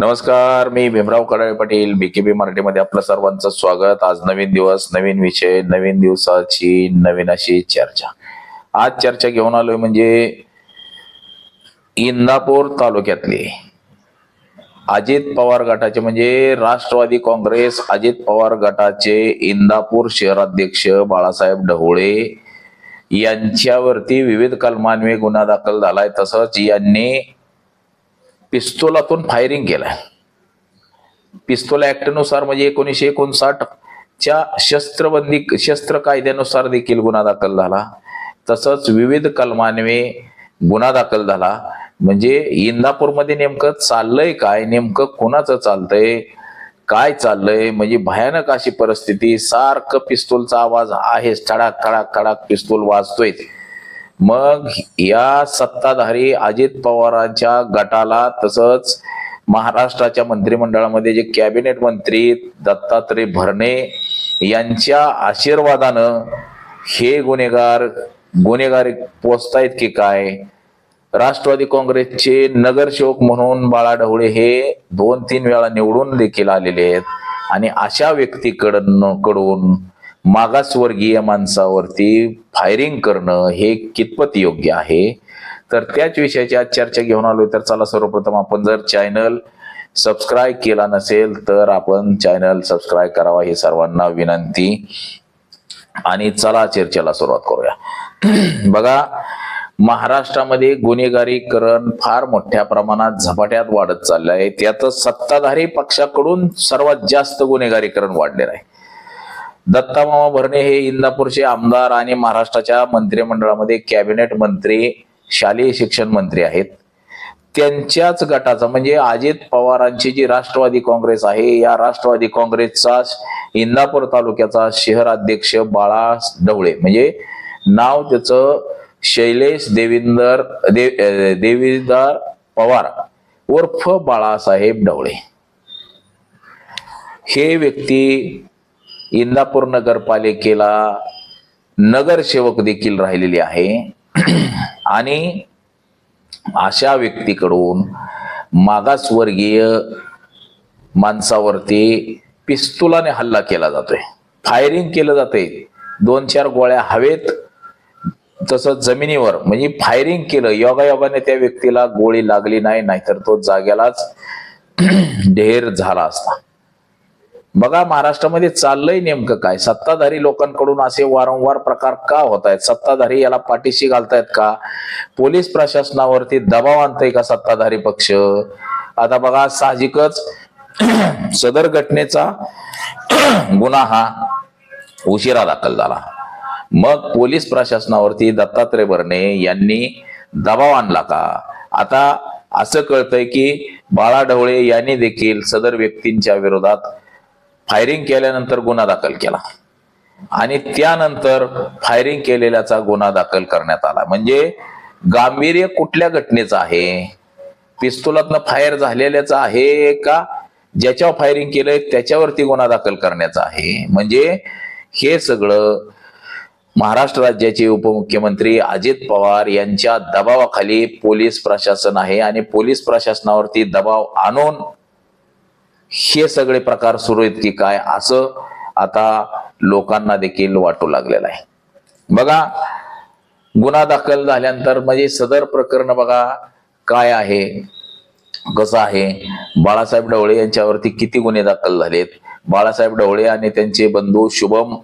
नमस्कार मी भीमराव कडाळे पाटील बीकेबी मराठीमध्ये आपलं सर्वांचं स्वागत. आज नवीन दिवस नवीन विषय नवीन दिवसाची नवीन अशी चर्चा. आज चर्चा घेऊन आलोय म्हणजे इंदापूर तालुक्यातले. अजित पवार गटाचे म्हणजे राष्ट्रवादी काँग्रेस अजित पवार गटाचे इंदापूर शहराध्यक्ष बाळासाहेब ढवळे यांच्यावरती विविध कलमान्वये गुन्हा दाखल झालाय. तसंच यांनी पिस्तोलातून फायरिंग केलंय. पिस्तोल ऍक्टनुसार म्हणजे एकोणीसशे एकोणसाठ च्या शस्त्रबंदी शस्त्र कायद्यानुसार देखील गुन्हा दाखल झाला. तसंच विविध कलमान्वे गुन्हा दाखल झाला. म्हणजे इंदापूरमध्ये नेमकं चाललंय काय? नेमकं कोणाचं चालतंय? काय चाललंय? म्हणजे भयानक अशी परिस्थिती. सारखं पिस्तूलचा आवाज आहेच ठडाक खडाक खडाक पिस्तूल वाजतोय. मग या सत्ताधारी अजित पवारांच्या गटाला तसंच महाराष्ट्राच्या मंत्रिमंडळामध्ये जे कॅबिनेट मंत्री दत्तात्रय भरणे यांच्या आशीर्वादानं हे गुन्हेगार गुन्हेगारी पोचतायत की काय? राष्ट्रवादी काँग्रेसचे नगरसेवक म्हणून बाळा ढवळे हे दोन तीन वेळा निवडून देखील आलेले आहेत. आणि अशा व्यक्तीकडून कडून मागासवर्गीय माणसावरती फायरिंग करणं हे कितपत योग्य आहे? तर त्याच विषयाची आज चर्चा घेऊन आलोय. तर चला सर्वप्रथम आपण जर चॅनल सबस्क्राईब केला नसेल तर आपण चॅनल सबस्क्राईब करावा ही सर्वांना विनंती. आणि चला चर्चेला सुरुवात करूया. बघा महाराष्ट्रामध्ये गुन्हेगारीकरण फार मोठ्या प्रमाणात झपाट्यात वाढत चाललं आहे त्यातच सत्ताधारी पक्षाकडून सर्वात जास्त गुन्हेगारीकरण वाढलेलं आहे. दत्तामामा भरणे हे इंदापूरचे आमदार आणि महाराष्ट्राच्या मंत्रिमंडळामध्ये कॅबिनेट मंत्री शालेय शिक्षण मंत्री आहेत. त्यांच्याच गटाचा म्हणजे अजित पवारांची जी राष्ट्रवादी काँग्रेस आहे या राष्ट्रवादी काँग्रेसचा इंदापूर तालुक्याचा शहर अध्यक्ष बाळा ढवळे. म्हणजे नाव त्याचं शैलेश देविंदर देव देविदार पवार उर्फ बाळासाहेब ढवळे. हे व्यक्ती इंदापूर नगरपालिकेला नगरसेवक देखील राहिलेली आहे. आणि अशा व्यक्तीकडून मागासवर्गीय माणसावरती पिस्तुलाने हल्ला केला जातोय. फायरिंग केलं जाते दोन चार गोळ्या हवेत तसं जमिनीवर. म्हणजे फायरिंग केलं योगायोगाने त्या व्यक्तीला गोळी लागली नाही नाहीतर तो जाग्यालाच ढेर झाला असता. बघा महाराष्ट्रामध्ये चाललंय नेमकं काय? सत्ताधारी लोकांकडून असे वारंवार प्रकार का होत आहेत सत्ताधारी याला पाठीशी घालतायत का? पोलीस प्रशासनावरती दबाव आणतंय का सत्ताधारी पक्ष? आता बघा साहजिकच सदर घटनेचा गुन्हा हा उशिरा दाखल झाला. मग पोलीस प्रशासनावरती दत्तात्रय भरणे यांनी दबाव आणला का? आता असं कळतंय की बाळा ढवळे यांनी देखील सदर व्यक्तींच्या विरोधात फायरिंग केल्यानंतर गुन्हा दाखल केला. आणि त्यानंतर फायरिंग केलेल्याचा गुन्हा दाखल करण्यात आला. म्हणजे गांभीर्य कुठल्या घटनेचं आहे? पिस्तुलातनं फायर झालेल्याचं आहे का? ज्याच्यावर फायरिंग केलंय त्याच्यावरती गुन्हा दाखल करण्याचा आहे. म्हणजे हे सगळं महाराष्ट्र राज्याचे उपमुख्यमंत्री अजित पवार यांच्या दबावाखाली पोलीस प्रशासन आहे. आणि पोलीस प्रशासनावरती दबाव आणून हे सगळे प्रकार सुरू आहेत की काय असं आता लोकांना देखील वाटू लागलेलं आहे. बघा गुन्हा दाखल झाल्यानंतर म्हणजे सदर प्रकरण बघा काय आहे कसं आहे? बाळासाहेब ढवळे यांच्यावरती किती गुन्हे दाखल झालेत? बाळासाहेब ढवळे आणि त्यांचे बंधू शुभम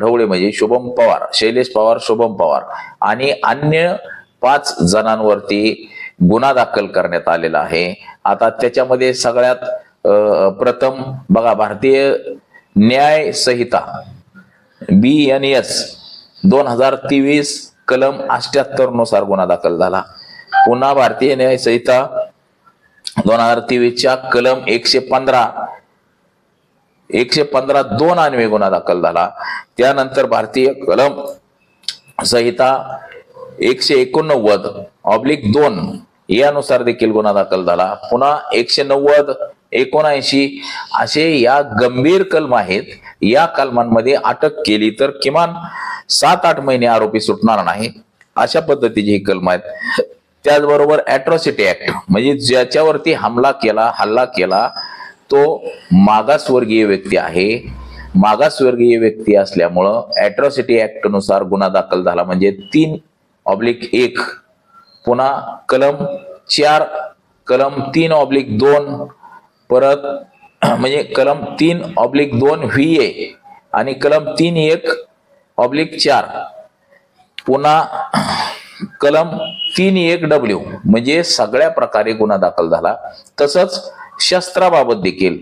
ढवळे म्हणजे शुभम पवार शैलेश पवार शुभम पवार आणि अन्य पाच जणांवरती गुन्हा दाखल करण्यात आलेला आहे. आता त्याच्यामध्ये सगळ्यात प्रथम बघा भारतीय न्याय संहिता बी एन एस दोन हजार तेवीस कलम अष्ट्याहत्तरनुसार गुन्हा दाखल झाला. पुन्हा भारतीय न्याय संहिता दोन हजार तेवीसच्या कलम एकशे पंधरा एकशे पंधरा दोन अन्वये गुन्हा दाखल झाला. त्यानंतर भारतीय कलम संहिता एकशे एकोणनव्वद ऑब्लिक दोन यानुसार देखील गुन्हा दाखल झाला. पुन्हा एकशे नव्वद एकोणऐंशी असे या गंभीर कलम आहेत. या कलमांमध्ये अटक केली तर किमान सात आठ महिने आरोपी सुटणार नाही. अशा पद्धतीचे हे कलम आहेत. त्याचबरोबर अॅट्रॉसिटी ऍक्ट म्हणजे ज्याच्यावरती हमला केला हल्ला केला तो मागासवर्गीय व्यक्ती आहे. मागासवर्गीय व्यक्ती असल्यामुळं अॅट्रॉसिटी ऍक्टनुसार गुन्हा दाखल झाला. म्हणजे तीन ऑब्लिक एक पुन्हा कलम चार कलम तीन ऑब्लिक दोन परत म्हणजे कलम तीन ऑब्लिक दोन व्ही ए आणि कलम तीन एक ऑब्लिक चार. पुन्हा कलम तीन एक डब्ल्यू म्हणजे सगळ्या प्रकारे गुन्हा दाखल झाला. तसंच शस्त्राबाबत देखील.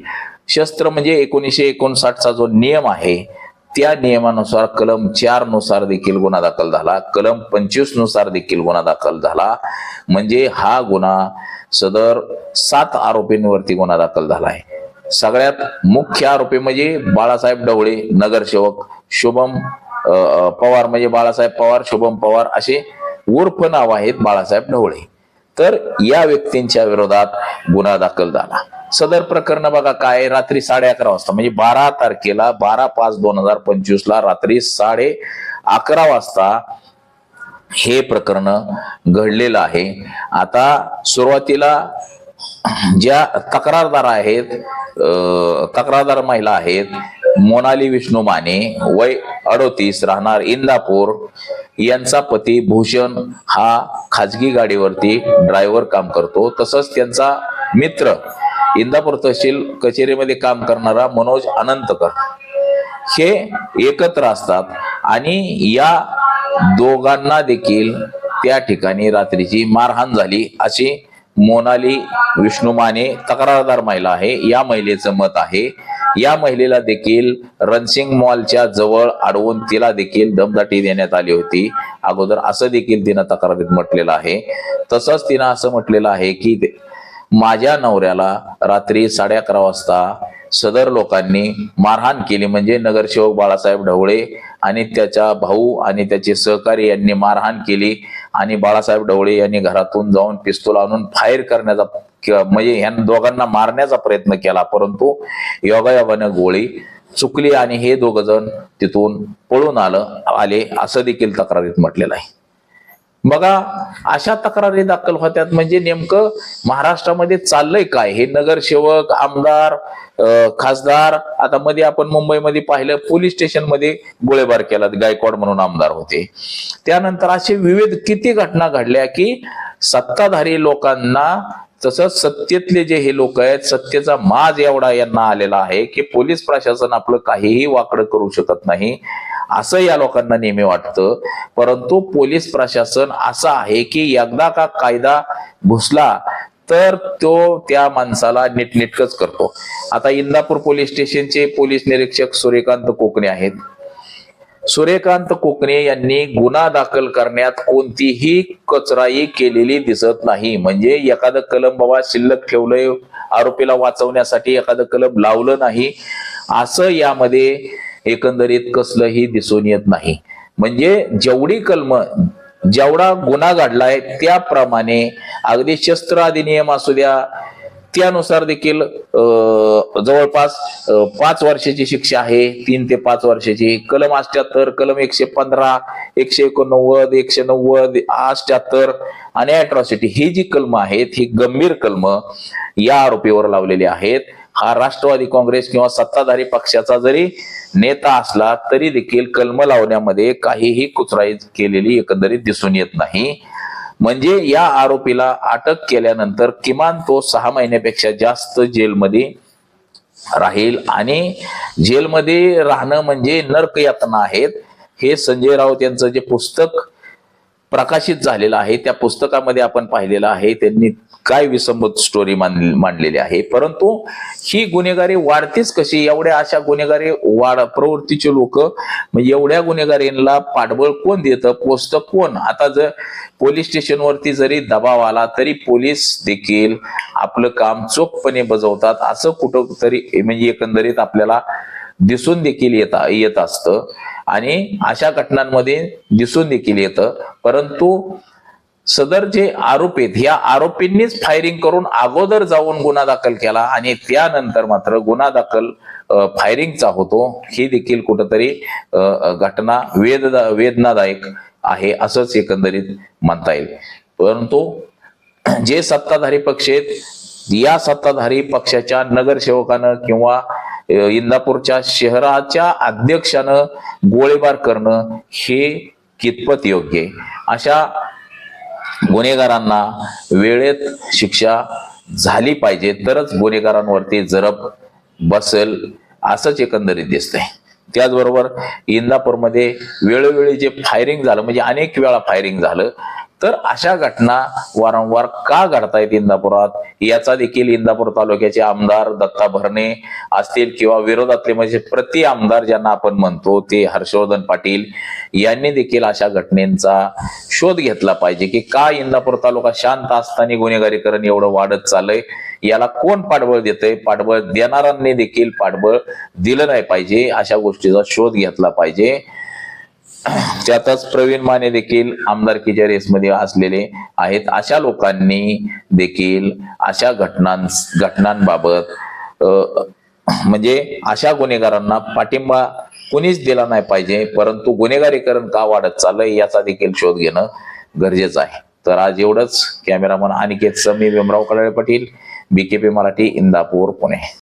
शस्त्र म्हणजे एकोणीसशे एकोणसाठचा जो नियम आहे त्या नियमानुसार कलम चारनुसार देखील गुन्हा दाखल झाला. कलम पंचवीसनुसार देखील गुन्हा दाखल झाला. म्हणजे हा गुन्हा सदर सात आरोपींवरती गुन्हा दाखल झाला आहे. सगळ्यात मुख्य आरोपी म्हणजे बाळासाहेब ढवळे नगरसेवक शुभम पवार. म्हणजे बाळासाहेब पवार शुभम पवार असे उर्फ नाव आहेत बाळासाहेब ढवळे. तर या व्यक्तींच्या विरोधात गुन्हा दाखल झाला. सदर प्रकरण बघा काय रात्री साडे अकरा वाजता म्हणजे बारा तारखेला बारा पाच दोन हजार पंचवीस ला रात्री साडे अकरा वाजता हे प्रकरण घडलेलं आहे. आता सुरुवातीला ज्या तक्रारदार आहेत तक्रारदार महिला आहेत मोनाली विष्णू माने वय अडोतीस राहणार इंदापूर यांचा पती भूषण हा खाजगी गाडीवरती ड्रायव्हर काम करतो. तसंच त्यांचा मित्र इंदापूर तहसील कचेरीमध्ये काम करणारा मनोज अनंतकर. हे एकत्र असतात आणि या दोघांना देखील त्या ठिकाणी रात्रीची मारहाण झाली अशी मोनाली विष्णू माने तक्रारदार महिला आहे. या महिलेचं मत आहे. या महिलेला देखील रनसिंग मॉलच्या जवळ अडवून तिला देखील दमदाटी देण्यात आली होती. अगोदर असं देखील तिनं तक्रारीत म्हटलेलं आहे. तसंच तिनं असं म्हटलेलं आहे की ते- माझ्या नवऱ्याला रात्री साडे अकरा वाजता सदर लोकांनी मारहाण केली. म्हणजे नगरसेवक बाळासाहेब ढवळे आणि त्याचा भाऊ आणि त्याचे सहकारी यांनी मारहाण केली आणि बाळासाहेब ढवळे यांनी घरातून जाऊन पिस्तूल आणून फायर करण्याचा म्हणजे ह्या दोघांना मारण्याचा प्रयत्न केला. परंतु योगायोगाने गोळी चुकली आणि हे दोघ जण तिथून पळून आलं आले. असं देखील तक्रारीत म्हटलेलं आहे. बघा अशा तक्रारी दाखल होत्यात म्हणजे नेमकं महाराष्ट्रामध्ये चाललंय काय? हे नगरसेवक आमदार खासदार आता मध्ये आपण मुंबईमध्ये पाहिलं पोलीस स्टेशनमध्ये केला गायकवाड म्हणून आमदार होते. त्यानंतर असे विविध किती घटना घडल्या की सत्ताधारी लोकांना तसंच सत्तेतले जे हे लोक आहेत सत्तेचा माज एवढा यांना आलेला आहे की पोलीस प्रशासन आपलं काहीही वाकडं करू शकत नाही. असं या लोकांना नेहमी वाटतं. परंतु पोलीस प्रशासन असं आहे की एकदा का कायदा घुसला तर तो त्या माणसाला नीटनेटकच करतो. आता इंदापूर पोलीस स्टेशनचे पोलीस निरीक्षक सूर्यकांत कोकणे आहेत. सूर्यकांत कोकणे यांनी गुन्हा दाखल करण्यात कोणतीही कचराई केलेली दिसत नाही. म्हणजे एखादं कलम बाबा शिल्लक ठेवलंय आरोपीला वाचवण्यासाठी एखादं कलम लावलं नाही. असं यामध्ये एकंदरीत कसलंही दिसून येत नाही. म्हणजे जेवढी कलम जेवढा गुन्हा घडलाय त्याप्रमाणे अगदी शस्त्र अधिनियम असू द्या त्यानुसार देखील जवळपास पाच वर्षाची शिक्षा आहे तीन ते पाच वर्षाची. कलम अष्ट्याहत्तर कलम एकशे पंधरा एकशे एकोणनव्वद एकशे नव्वद अष्ट्याहत्तर आणि अट्रॉसिटी ही जी कलम आहेत ही गंभीर कलम या आरोपीवर लावलेली आहेत. हा राष्ट्रवादी काँग्रेस किंवा सत्ताधारी पक्षाचा जरी नेता असला तरी देखील कलम लावण्यामध्ये काहीही कुचराई केलेली एकंदरीत दिसून येत नाही. म्हणजे या आरोपीला अटक केल्यानंतर किमान तो सहा महिन्यापेक्षा जास्त जेलमध्ये राहील आणि जेलमध्ये राहणं म्हणजे नरक यातना आहेत. हे संजय राऊत यांचं जे पुस्तक प्रकाशित झालेलं आहे. त्या पुस्तकामध्ये आपण पाहिलेलं आहे. त्यांनी काय विसंबत स्टोरी मांडलेली आहे. परंतु ही गुन्हेगारी वाढतीच कशी? एवढ्या अशा गुन्हेगारी वाढ प्रवृत्तीचे लोक एवढ्या गुन्हेगारींना पाठबळ कोण देतं? पोचतं कोण? आता जर पोलीस स्टेशनवरती जरी दबाव आला तरी पोलीस देखील आपलं काम चोखपणे बजावतात. असं कुठं तरी म्हणजे एकंदरीत आपल्याला दिसून देखील येता येत असतं. आणि अशा घटनांमध्ये दिसून देखील येतं. परंतु सदर जे आरोपी आहेत या आरोपींनीच फायरिंग करून अगोदर जाऊन गुन्हा दाखल केला आणि त्यानंतर मात्र गुन्हा दाखल फायरिंगचा होतो. ही देखील कुठंतरी घटना वेद वेदनादायक आहे असंच एकंदरीत म्हणता येईल. परंतु जे सत्ताधारी पक्ष आहेत या सत्ताधारी पक्षाच्या नगरसेवकानं किंवा इंदापूरच्या शहराच्या अध्यक्षानं गोळीबार करणं हे कितपत योग्य आहे? अशा गुन्हेगारांना वेळेत शिक्षा झाली पाहिजे तरच गुन्हेगारांवरती जरब बसेल असंच एकंदरीत दिसतंय. त्याचबरोबर इंदापूरमध्ये वेळोवेळी जे फायरिंग झालं म्हणजे अनेक वेळा फायरिंग झालं तर अशा घटना वारंवार का घडतायत इंदापुरात? याचा देखील इंदापूर तालुक्याचे आमदार दत्ता भरणे असतील किंवा विरोधातले म्हणजे प्रति आमदार ज्यांना आपण म्हणतो ते हर्षवर्धन पाटील यांनी देखील अशा घटनेचा शोध घेतला पाहिजे की का इंदापूर तालुका शांत असताना गुन्हेगारीकरण एवढं वाढत चाललंय? याला कोण पाठबळ देतंय? पाठबळ देणाऱ्यांनी देखील पाठबळ दिलं नाही पाहिजे अशा गोष्टीचा शोध घेतला पाहिजे. त्यातच प्रवीण माने देखील आमदारकीच्या रेसमध्ये असलेले आहेत. अशा लोकांनी देखील अशा घटनां घटनांबाबत म्हणजे अशा गुन्हेगारांना पाठिंबा कुणीच दिला नाही पाहिजे परंतु गुन्हेगारीकरण का वाढत चाललंय याचा देखील शोध घेणं गरजेचं आहे. तर आज एवढंच. Cameraman Aniket Sami Bhimrao Kadale Patil BKP Marathi Indapur Pune.